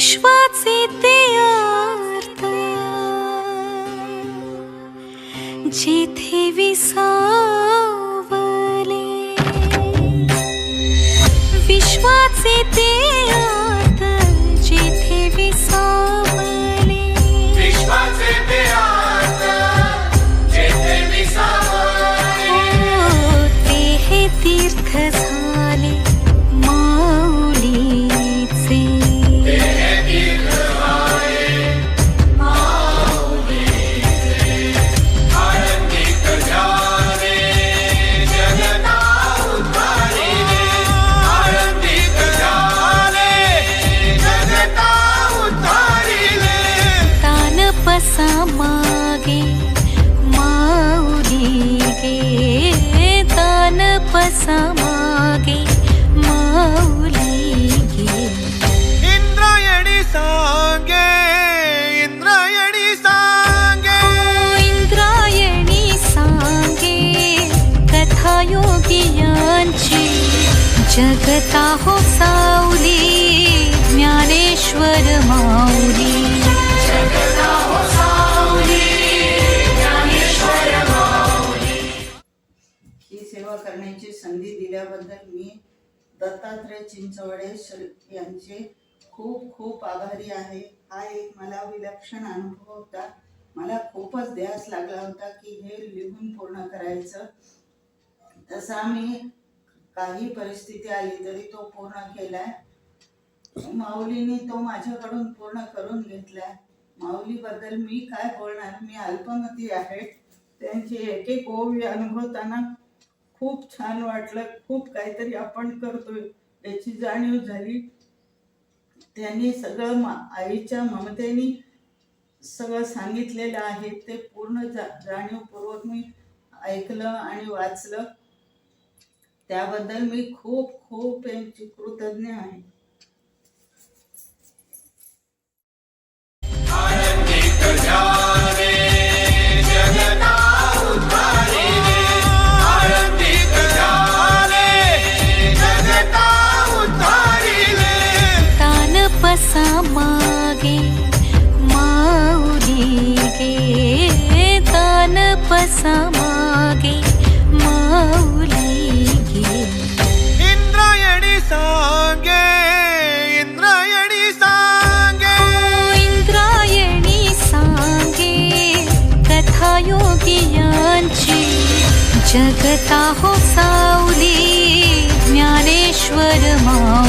विश्वाचे ते अर्थ. जेथे विसावले. विश्वाचे ते अर्थ. तानपसा मागे माऊली गे तानपसा मागे माऊली गे इंद्रायणी सांगे इंद्रायणी सांगे इंद्रायणी सांगे कथा योगियांची जगता हो सावली ज्ञानेश्वर माऊली। करण्याची संधी दिल्याबद्दल मी दत्तात्रय चिंचवडे सर यांचे खूप खूप आभारी आहे. हा एक मला विलक्षण अनुभव होता. मला खूपच ध्यास लागला होता की हे लिहून पूर्ण करायचं. तसा मी काही परिस्थिती आली तरी तो पूर्ण केलाय. माऊलीने तो माझ्याकडून पूर्ण करून घेतलाय. माऊलीबद्दल मी काय बोलणार? मी अल्पमती आहे. त्यांची एक एक ओवी अनुभवताना खूप छान वाटलं. खूप काहीतरी आपण करतोय. याची जाणीव झाली. त्यांनी सगळं मा आईच्या ममतेने सगळं सांगितलेलं आहे. ते पूर्ण जा जाणीवपूर्वक मी ऐकलं आणि वाचलं. त्याबद्दल मी खूप खूप यांची कृतज्ञ आहे. मागे माऊली गे तानपसा मागे माऊली गे इंद्रायणी सांगे इंद्रायणी सांगे। इंद्रायणी सांगे कथा योगियांची जगता हो सावली ज्ञानेश्वर माऊली